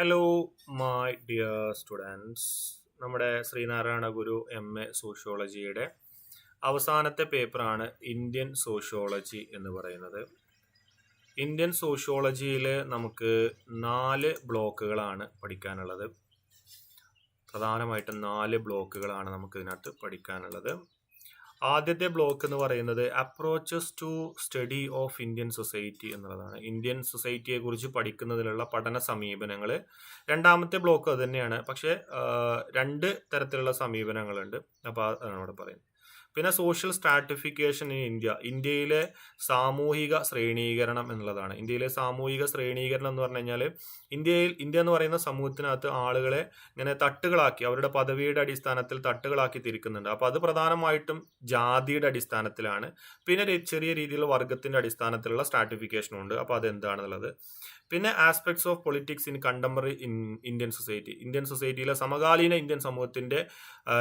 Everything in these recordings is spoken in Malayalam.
ഹലോ മൈ ഡിയർ സ്റ്റുഡൻസ് നമ്മുടെ ശ്രീനാരായണ ഗുരു എം എ സോഷ്യോളജിയുടെ അവസാനത്തെ പേപ്പറാണ് ഇന്ത്യൻ സോഷ്യോളജി എന്ന് പറയുന്നത്. ഇന്ത്യൻ സോഷ്യോളജിയിൽ നമുക്ക് നാല് ബ്ലോക്കുകളാണ് പഠിക്കാനുള്ളത്. പ്രധാനമായിട്ടും നാല് ബ്ലോക്കുകളാണ് നമുക്ക് ഇതിനകത്ത് പഠിക്കാനുള്ളത്. ആദ്യത്തെ ബ്ലോക്ക് എന്ന് പറയുന്നത് approaches to study of Indian society എന്നുള്ളതാണ്. ഇന്ത്യൻ സൊസൈറ്റിയെ കുറിച്ച് പഠിക്കുന്നതിലുള്ള പഠന സമീപനങ്ങൾ രണ്ടാമത്തെ ബ്ലോക്ക് അത് തന്നെയാണ്. പക്ഷേ രണ്ട് തരത്തിലുള്ള സമീപനങ്ങളുണ്ട്. അപ്പോൾ അതാണ് അവിടെ പറയുന്നത്. പിന്നെ സോഷ്യൽ സ്ട്രാറ്റിഫിക്കേഷൻ ഇൻ ഇന്ത്യ ഇന്ത്യയിലെ സാമൂഹിക ശ്രേണീകരണം എന്നുള്ളതാണ്. ഇന്ത്യയിലെ സാമൂഹിക ശ്രേണീകരണം എന്ന് പറഞ്ഞു കഴിഞ്ഞാൽ ഇന്ത്യയിൽ ഇന്ത്യ എന്ന് പറയുന്ന സമൂഹത്തിനകത്ത് ആളുകളെ ഇങ്ങനെ തട്ടുകളാക്കി അവരുടെ പദവിയുടെ അടിസ്ഥാനത്തിൽ തട്ടുകളാക്കി തിരിക്കുന്നുണ്ട്. അപ്പോൾ അത് പ്രധാനമായിട്ടും ജാതിയുടെ അടിസ്ഥാനത്തിലാണ്. പിന്നെ ഒരു ചെറിയ രീതിയിലുള്ള വർഗത്തിന്റെ അടിസ്ഥാനത്തിലുള്ള സ്ട്രാറ്റിഫിക്കേഷനും ഉണ്ട്. അപ്പോൾ അത് എന്താണെന്നുള്ളത് പിന്നെ aspects of politics in contemporary in Indian society Indian സൊസൈറ്റിയിലെ സമകാലീന ഇന്ത്യൻ സമൂഹത്തിന്റെ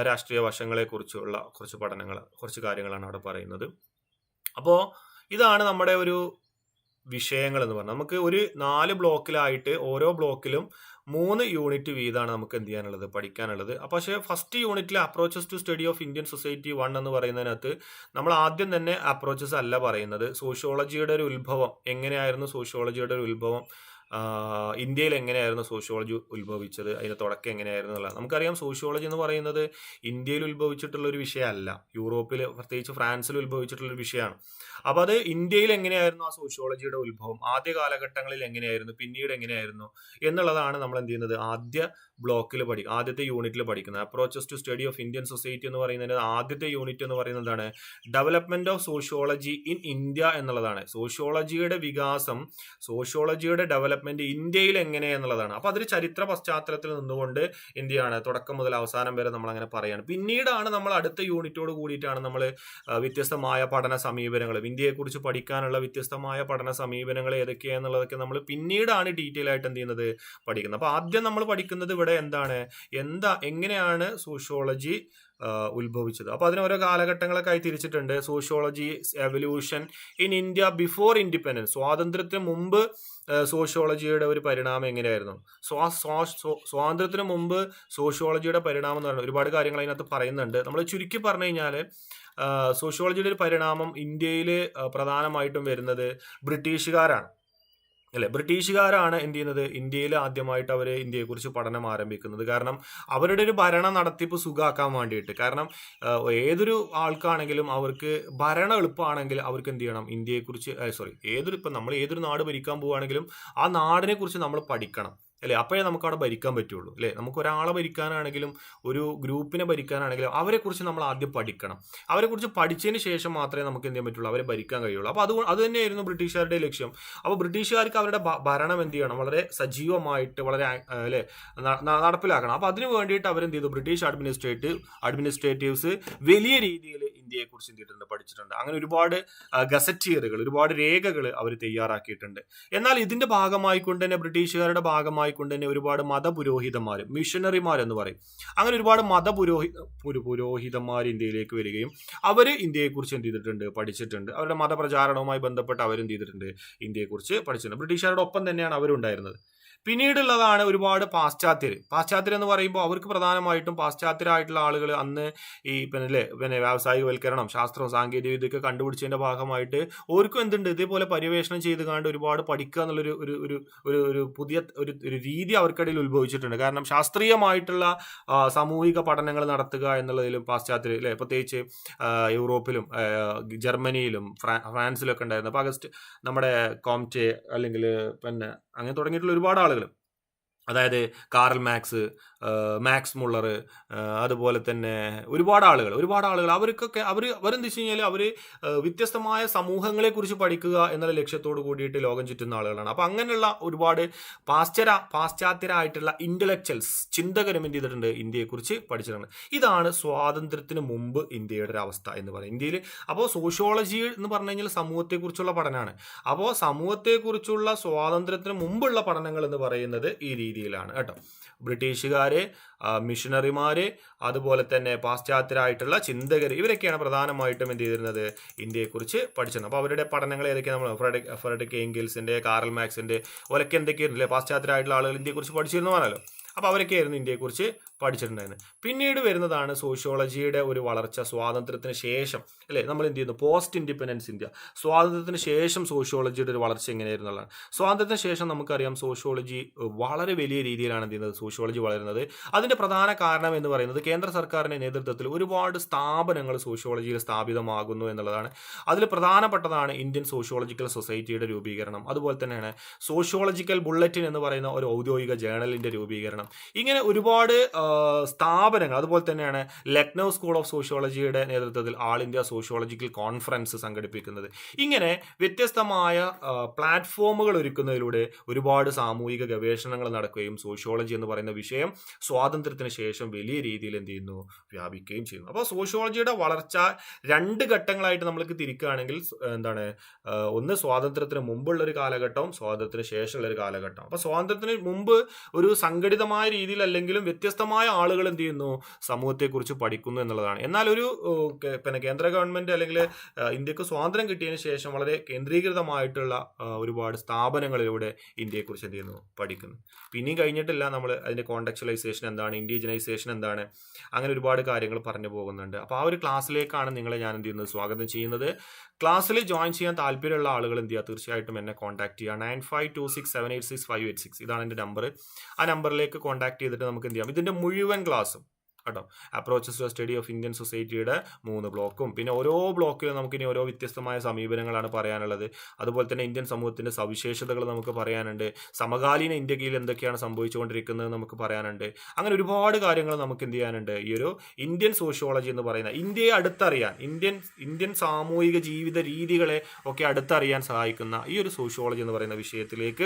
രാഷ്ട്രീയ വശങ്ങളെക്കുറിച്ചുള്ള കുറച്ച് പഠനങ്ങൾ കുറച്ച് കാര്യങ്ങളാണ് അവിടെ പറയുന്നത്. അപ്പോൾ ഇതാണ് നമ്മുടെ ഒരു വിഷയങ്ങൾ എന്ന് പറഞ്ഞാൽ നമുക്ക് ഒരു നാല് ബ്ലോക്കിലായിട്ട് ഓരോ ബ്ലോക്കിലും മൂന്ന് യൂണിറ്റ് വീതമാണ് നമുക്ക് എന്ത് ചെയ്യാനുള്ളത്? പഠിക്കാനുള്ളത്. അപ്പോൾ പക്ഷേ ഫസ്റ്റ് യൂണിറ്റിലെ approaches to study of Indian society one എന്ന് പറയുന്നതിനകത്ത് നമ്മൾ ആദ്യം തന്നെ അപ്രോച്ചസ് അല്ല പറയുന്നത്. സോഷ്യോളജിയുടെ ഒരു ഉത്ഭവം. എങ്ങനെയായിരുന്നു സോഷ്യോളജിയുടെ ഒരു ഉത്ഭവം? ഇന്ത്യയിൽ എങ്ങനെയായിരുന്നു സോഷ്യോളജി ഉത്ഭവിച്ചത്? അതിന്റെ തുടക്കം എങ്ങനെയായിരുന്നു എന്നുള്ളത്. നമുക്കറിയാം സോഷ്യോളജി എന്ന് പറയുന്നത് ഇന്ത്യയിൽ ഉത്ഭവിച്ചിട്ടുള്ള ഒരു വിഷയമല്ല. യൂറോപ്പിൽ പ്രത്യേകിച്ച് ഫ്രാൻസിൽ ഉത്ഭവിച്ചിട്ടുള്ള ഒരു വിഷയമാണ്. അപ്പോൾ അത് ഇന്ത്യയിൽ എങ്ങനെയായിരുന്നു ആ സോഷ്യോളജിയുടെ ഉത്ഭവം? ആദ്യ കാലഘട്ടങ്ങളിൽ എങ്ങനെയായിരുന്നു? പിന്നീട് എങ്ങനെയായിരുന്നു? എന്നുള്ളതാണ് നമ്മൾ എന്ത് ചെയ്യുന്നത്? ആദ്യ ബ്ലോക്കിൽ പഠിക്കും ആദ്യത്തെ യൂണിറ്റിൽ പഠിക്കുന്നത്. Approaches to study of Indian society എന്ന് പറയുന്നതിന് ആദ്യത്തെ യൂണിറ്റ് എന്ന് പറയുന്നതാണ് development of sociology in India എന്നുള്ളതാണ്. സോഷ്യോളജിയുടെ വികാസം സോഷ്യോളജിയുടെ ഡെവലപ്മെന്റ് ഇന്ത്യയിൽ എങ്ങനെ എന്നുള്ളതാണ്. അപ്പോൾ അതൊരു ചരിത്ര പശ്ചാത്തലത്തിൽ നിന്നുകൊണ്ട് ഇന്ത്യയാണ് തുടക്കം മുതൽ അവസാനം വരെ നമ്മൾ അങ്ങനെ പറയാണ്. പിന്നീടാണ് നമ്മൾ അടുത്ത യൂണിറ്റോട് കൂടിയിട്ടാണ് നമ്മൾ വ്യത്യസ്തമായ പഠന സമീപനങ്ങൾ. ഇന്ത്യയെക്കുറിച്ച് പഠിക്കാനുള്ള വ്യത്യസ്തമായ പഠന സമീപനങ്ങൾ ഏതൊക്കെയാണെന്നുള്ളതൊക്കെ നമ്മൾ പിന്നീടാണ് ഡീറ്റെയിൽ ആയിട്ട് എന്ത് ചെയ്യുന്നത്? പഠിക്കുന്നത്. അപ്പൊ ആദ്യം നമ്മൾ പഠിക്കുന്നത് എന്താണ്? എന്താ എങ്ങനെയാണ് സോഷ്യോളജി ഉത്ഭവിച്ചത്? അപ്പോൾ അതിന് ഓരോ കാലഘട്ടങ്ങളൊക്കെ ആയി തിരിച്ചിട്ടുണ്ട്. Sociology evolution in India before independence. സ്വാതന്ത്ര്യത്തിന് മുമ്പ് സോഷ്യോളജിയുടെ ഒരു പരിണാമം എങ്ങനെയായിരുന്നു? സ്വ- സ്വാതന്ത്ര്യത്തിന് മുമ്പ് സോഷ്യോളജിയുടെ പരിണാമം എന്ന് പറയുന്നത് ഒരുപാട് കാര്യങ്ങൾ അതിനകത്ത് പറയുന്നുണ്ട്. നമ്മൾ ചുരുക്കി പറഞ്ഞു കഴിഞ്ഞാൽ സോഷ്യോളജിയുടെ ഒരു പരിണാമം ഇന്ത്യയിൽ പ്രധാനമായിട്ടും വരുന്നത് ബ്രിട്ടീഷുകാരാണ്. അല്ലെ? ബ്രിട്ടീഷുകാരാണ് എന്ത് ചെയ്യുന്നത്? ഇന്ത്യയിൽ ആദ്യമായിട്ട് അവർ ഇന്ത്യയെക്കുറിച്ച് പഠനം ആരംഭിക്കുന്നത്. കാരണം അവരുടെ ഒരു ഭരണ നടത്തിപ്പ് സുഖാക്കാൻ വേണ്ടിയിട്ട്. കാരണം ഏതൊരു ആൾക്കാണെങ്കിലും അവർക്ക് ഭരണം എളുപ്പമാണെങ്കിൽ അവർക്ക് എന്ത് ചെയ്യണം? ഇന്ത്യയെക്കുറിച്ച് സോറി ഏതൊരു ഇപ്പം നമ്മൾ ഏതൊരു നാട് ഭരിക്കാൻ പോവുകയാണെങ്കിലും ആ നാടിനെക്കുറിച്ച് നമ്മൾ പഠിക്കണം. അല്ലേ? അപ്പോഴേ നമുക്ക് അവിടെ ഭരിക്കാൻ പറ്റുള്ളൂ അല്ലേ? നമുക്ക് ഒരാളെ ഭരിക്കാനാണെങ്കിലും ഒരു ഗ്രൂപ്പിനെ ഭരിക്കാനാണെങ്കിലും അവരെക്കുറിച്ച് നമ്മൾ ആദ്യം പഠിക്കണം. അവരെക്കുറിച്ച് പഠിച്ചതിന് ശേഷം മാത്രമേ നമുക്ക് എന്ത് ചെയ്യാൻ പറ്റുള്ളൂ? അവരെ ഭരിക്കാൻ കഴിയുള്ളൂ. അപ്പോൾ അത് അത് തന്നെയായിരുന്നു ബ്രിട്ടീഷുകാരുടെ ലക്ഷ്യം. അപ്പോൾ ബ്രിട്ടീഷുകാർക്ക് അവരുടെ ഭരണം എന്ത് ചെയ്യണം? വളരെ സജീവമായിട്ട് വളരെ അല്ലേ നടപ്പിലാക്കണം. അപ്പോൾ അതിന് വേണ്ടിയിട്ട് അവരെന്ത് ചെയ്തു? ബ്രിട്ടീഷ് അഡ്മിനിസ്ട്രേറ്റീവ് അഡ്മിനിസ്ട്രേറ്റീവ്സ് വലിയ രീതിയിൽ ഇന്ത്യയെക്കുറിച്ച് എന്ത് ചെയ്തിട്ടുണ്ട് പഠിച്ചിട്ടുണ്ട്. അങ്ങനെ ഒരുപാട് ഗസറ്റിയറുകൾ ഒരുപാട് രേഖകൾ അവർ തയ്യാറാക്കിയിട്ടുണ്ട്. എന്നാൽ ഇതിന്റെ ഭാഗമായിക്കൊണ്ട് തന്നെ ബ്രിട്ടീഷുകാരുടെ ഭാഗമായിക്കൊണ്ട് തന്നെ ഒരുപാട് മതപുരോഹിതന്മാർ മിഷണറിമാർ എന്ന് പറയും. അങ്ങനെ ഒരുപാട് മതപുരോഹി പുരു- പുരോഹിതന്മാർ ഇന്ത്യയിലേക്ക് വരികയും അവർ ഇന്ത്യയെക്കുറിച്ച് എന്ത് ചെയ്തിട്ടുണ്ട്? പഠിച്ചിട്ടുണ്ട്. അവരുടെ മതപ്രചാരണവുമായി ബന്ധപ്പെട്ട് അവരെന്ത് ചെയ്തിട്ടുണ്ട്? ഇന്ത്യയെക്കുറിച്ച് പഠിച്ചിട്ടുണ്ട്. ബ്രിട്ടീഷുകാരുടെ ഒപ്പം തന്നെയാണ് അവരുണ്ടായിരുന്നത്. പിന്നീടുള്ളതാണ് ഒരുപാട് പാശ്ചാത്യർ പാശ്ചാത്യർ എന്ന് പറയുമ്പോൾ അവർക്ക് പ്രധാനമായിട്ടും പാശ്ചാത്യരായിട്ടുള്ള ആളുകൾ അന്ന് ഈ പിന്നെ അല്ലേ പിന്നെ വ്യാവസായികവൽക്കരണം ശാസ്ത്രവും സാങ്കേതിക വിദ്യയൊക്കെ കണ്ടുപിടിച്ചതിന്റെ ഭാഗമായിട്ട് ഓർക്കും എന്തുണ്ട്? ഇതേപോലെ പര്യവേഷണം ചെയ്ത് കണ്ട് ഒരുപാട് പഠിക്കുക എന്നുള്ളൊരു ഒരു ഒരു ഒരു ഒരു പുതിയ ഒരു ഒരു രീതി അവർക്കിടയിൽ ഉത്ഭവിച്ചിട്ടുണ്ട്. കാരണം ശാസ്ത്രീയമായിട്ടുള്ള സാമൂഹിക പഠനങ്ങൾ നടത്തുക എന്നുള്ളതിലും പാശ്ചാത്യർ അല്ലെ? പ്രത്യേകിച്ച് യൂറോപ്പിലും ജർമ്മനിയിലും ഫ്രാൻസിലൊക്കെ ഫ്രാൻസിലും ഉണ്ടായിരുന്നു. അപ്പോൾ അഗസ്റ്റ് നമ്മുടെ കോംറ്റെ അല്ലെങ്കിൽ പിന്നെ അങ്ങനെ തുടങ്ങിയിട്ടുള്ള ഒരുപാട് ആളുകൾ അതായത് കാറൽ മാക്സ് മാക്സ് മുള്ളർ അതുപോലെ തന്നെ ഒരുപാട് ആളുകൾ ഒരുപാട് ആളുകൾ. അവർക്കൊക്കെ അവർ അവരെന്ത് വെച്ച് കഴിഞ്ഞാൽ അവർ വ്യത്യസ്തമായ സമൂഹങ്ങളെക്കുറിച്ച് പഠിക്കുക എന്നുള്ള ലക്ഷ്യത്തോട് കൂടിയിട്ട് ലോകം ചുറ്റുന്ന ആളുകളാണ്. അപ്പോൾ അങ്ങനെയുള്ള ഒരുപാട് പാശ്ചര പാശ്ചാത്യരായിട്ടുള്ള ഇന്റലക്ച്വൽസ് ചിന്തകരും എന്ത് ചെയ്തിട്ടുണ്ട്? ഇന്ത്യയെക്കുറിച്ച് പഠിച്ചിട്ടുണ്ട്. ഇതാണ് സ്വാതന്ത്ര്യത്തിന് മുമ്പ് ഇന്ത്യയുടെ ഒരു അവസ്ഥ എന്ന് പറയുന്നത്. ഇന്ത്യയിൽ അപ്പോൾ സോഷ്യോളജി എന്ന് പറഞ്ഞു കഴിഞ്ഞാൽ സമൂഹത്തെക്കുറിച്ചുള്ള പഠനമാണ്. അപ്പോൾ സമൂഹത്തെക്കുറിച്ചുള്ള സ്വാതന്ത്ര്യത്തിന് മുമ്പുള്ള പഠനങ്ങൾ എന്ന് പറയുന്നത് ഈ രീതിയിൽ രീതിയിലാണ് കേട്ടോ. ബ്രിട്ടീഷുകാരെ മിഷണറിമാരെ അതുപോലെ തന്നെ പാശ്ചാത്യരായിട്ടുള്ള ചിന്തകർ ഇവരൊക്കെയാണ് പ്രധാനമായിട്ടും എന്ത് ചെയ്തിരുന്നത് ഇന്ത്യയെക്കുറിച്ച് പഠിച്ചിരുന്നത്. അപ്പോൾ അവരുടെ പഠനങ്ങൾ ഏതൊക്കെയാണ് നമ്മൾ ഫ്രെഡ് ഫ്രെഡിക് എങ്കിൽസിന്റെ കാറൽ മാക്സിന്റെ ഓലൊക്കെ എന്തൊക്കെയായിരുന്നില്ലേ പാശ്ചാത്യരായിട്ടുള്ള ആളുകൾ ഇന്ത്യയെക്കുറിച്ച് പഠിച്ചിരുന്നു പറഞ്ഞല്ലോ അപ്പോൾ അവരൊക്കെയായിരുന്നു ഇന്ത്യയെക്കുറിച്ച് പഠിച്ചിട്ടുണ്ടായിരുന്നത് പിന്നീട് വരുന്നതാണ് സോഷ്യോളജിയുടെ ഒരു വളർച്ച സ്വാതന്ത്ര്യത്തിന് ശേഷം. അല്ലേ? നമ്മൾ എന്ത് ചെയ്യുന്നു? Post independence India. സ്വാതന്ത്ര്യത്തിന് ശേഷം സോഷ്യോളജിയുടെ ഒരു വളർച്ച എങ്ങനെയായിരുന്നുള്ളതാണ്. സ്വാതന്ത്ര്യത്തിന് ശേഷം നമുക്കറിയാം സോഷ്യോളജി വളരെ വലിയ രീതിയിലാണ് എന്ത് ചെയ്യുന്നത്? സോഷ്യോളജി വളരുന്നത്. അതിന്റെ പ്രധാന കാരണം എന്ന് പറയുന്നത് കേന്ദ്ര സർക്കാരിന്റെ നേതൃത്വത്തിൽ ഒരുപാട് സ്ഥാപനങ്ങൾ സോഷ്യോളജിയിൽ സ്ഥാപിതമാകുന്നു എന്നുള്ളതാണ്. അതിൽ പ്രധാനപ്പെട്ടതാണ് ഇന്ത്യൻ സോഷ്യോളജിക്കൽ സൊസൈറ്റിയുടെ രൂപീകരണം. അതുപോലെ തന്നെയാണ് സോഷ്യോളജിക്കൽ ബുള്ളറ്റിൻ എന്ന് പറയുന്ന ഒരു ഔദ്യോഗിക ജേണലിന്റെ രൂപീകരണം. ഇങ്ങനെ ഒരുപാട് സ്ഥാപനങ്ങൾ. അതുപോലെ തന്നെയാണ് ലക്നൗ സ്കൂൾ ഓഫ് സോഷ്യോളജിയുടെ നേതൃത്വത്തിൽ ആൾ ഇന്ത്യ സോഷ്യോളജിക്കൽ കോൺഫറൻസ് സംഘടിപ്പിക്കുന്നത്. ഇങ്ങനെ വ്യത്യസ്തമായ പ്ലാറ്റ്ഫോമുകൾ ഒരുക്കുന്നതിലൂടെ ഒരുപാട് സാമൂഹിക ഗവേഷണങ്ങൾ നടക്കുകയും സോഷ്യോളജി എന്ന് പറയുന്ന വിഷയം സ്വാതന്ത്ര്യത്തിന് ശേഷം വലിയ രീതിയിൽ എന്ത് ചെയ്യുന്നു? വ്യാപിക്കുകയും ചെയ്യുന്നു. അപ്പോൾ സോഷ്യോളജിയുടെ വളർച്ച രണ്ട് ഘട്ടങ്ങളായിട്ട് നമ്മൾക്ക് തിരിക്കുകയാണെങ്കിൽ എന്താണ് ഒന്ന് സ്വാതന്ത്ര്യത്തിന് മുമ്പുള്ള ഒരു കാലഘട്ടവും സ്വാതന്ത്ര്യത്തിന് ശേഷമുള്ള ഒരു കാലഘട്ടം അപ്പോൾ സ്വാതന്ത്ര്യത്തിന് മുമ്പ് ഒരു സംഘടിതമായ രീതിയിൽ അല്ലെങ്കിലും വ്യത്യസ്തമായ ആളുകൾ എന്ത് ചെയ്യുന്നു? സമൂഹത്തെക്കുറിച്ച് പഠിക്കുന്നു എന്നുള്ളതാണ്. എന്നാൽ ഒരു പിന്നെ കേന്ദ്ര ഗവൺമെന്റ് അല്ലെങ്കിൽ ഇന്ത്യയ്ക്ക് സ്വാതന്ത്ര്യം കിട്ടിയതിന് ശേഷം വളരെ കേന്ദ്രീകൃതമായിട്ടുള്ള ഒരുപാട് സ്ഥാപനങ്ങളിലൂടെ ഇന്ത്യയെക്കുറിച്ച് എന്ത് ചെയ്യുന്നു? പഠിക്കുന്നു. പിന്നെയും കഴിഞ്ഞിട്ടില്ല നമ്മൾ അതിന്റെ കോണ്ടക്ച്വലൈസേഷൻ എന്താണ്? ഇൻഡിജിനൈസേഷൻ എന്താണ്? അങ്ങനെ ഒരുപാട് കാര്യങ്ങൾ പറഞ്ഞു പോകുന്നുണ്ട്. അപ്പോൾ ആ ഒരു ക്ലാസ്സിലേക്കാണ് നിങ്ങളെ ഞാൻ എന്ത് ചെയ്യുന്നത്? സ്വാഗതം ചെയ്യുന്നത്. ക്ലാസ്സിൽ ജോയിൻ ചെയ്യാൻ താല്പര്യമുള്ള ആളുകൾ എന്ത് ചെയ്യുക? തീർച്ചയായിട്ടും എന്നെ കോൺടാക്ട് ചെയ്യുക. Nine five two six seven eight six five eight six ഇതാണ് എന്റെ നമ്പർ ആ നമ്പറിലേക്ക് കോൺടാക്ട് ചെയ്തിട്ട് നമുക്ക് എന്ത് ചെയ്യാം? ഇതിന്റെ മുഴുവൻ ക്ലാസ്സും കേട്ടോ. Approaches to study of Indian സൊസൈറ്റിയുടെ മൂന്ന് ബ്ലോക്കും പിന്നെ ഓരോ ബ്ലോക്കിലും നമുക്കിനി ഓരോ വ്യത്യസ്തമായ സമീപനങ്ങളാണ് പറയാനുള്ളത്. അതുപോലെ തന്നെ ഇന്ത്യൻ സമൂഹത്തിന്റെ സവിശേഷതകൾ നമുക്ക് പറയാനുണ്ട്. സമകാലീന ഇന്ത്യയിൽ എന്തൊക്കെയാണ് സംഭവിച്ചുകൊണ്ടിരിക്കുന്നത് നമുക്ക് പറയാനുണ്ട്. അങ്ങനെ ഒരുപാട് കാര്യങ്ങൾ നമുക്ക് എന്ത് ചെയ്യാനുണ്ട്? ഈ ഒരു ഇന്ത്യൻ സോഷ്യോളജി എന്ന് പറയുന്ന ഇന്ത്യയെ അടുത്തറിയാൻ ഇന്ത്യൻ ഇന്ത്യൻ സാമൂഹിക ജീവിത രീതികളെ ഒക്കെ അടുത്തറിയാൻ സഹായിക്കുന്ന ഈ ഒരു സോഷ്യോളജി എന്ന് പറയുന്ന വിഷയത്തിലേക്ക്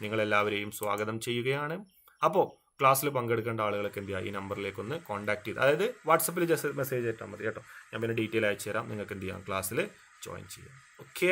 നിങ്ങളെല്ലാവരെയും സ്വാഗതം ചെയ്യുകയാണ്. അപ്പോൾ ക്ലാസ്സിൽ പങ്കെടുക്കേണ്ട ആളുകളൊക്കെ എന്ത് ചെയ്യുക? ഈ നമ്പറിലേക്ക് ഒന്ന് കോൺടാക്ട് ചെയ്ത് അതായത് വാട്സപ്പിൽ ജസ്റ്റ് മെസ്സേജ് ഇട്ടാൽ മതി കേട്ടോ. ഞാൻ പിന്നെ ഡീറ്റെയിൽ അയച്ചു തരാം നിങ്ങൾക്ക് എന്ത് ചെയ്യാം? ക്ലാസ്സിൽ ജോയിൻ ചെയ്യാം. ഓക്കെ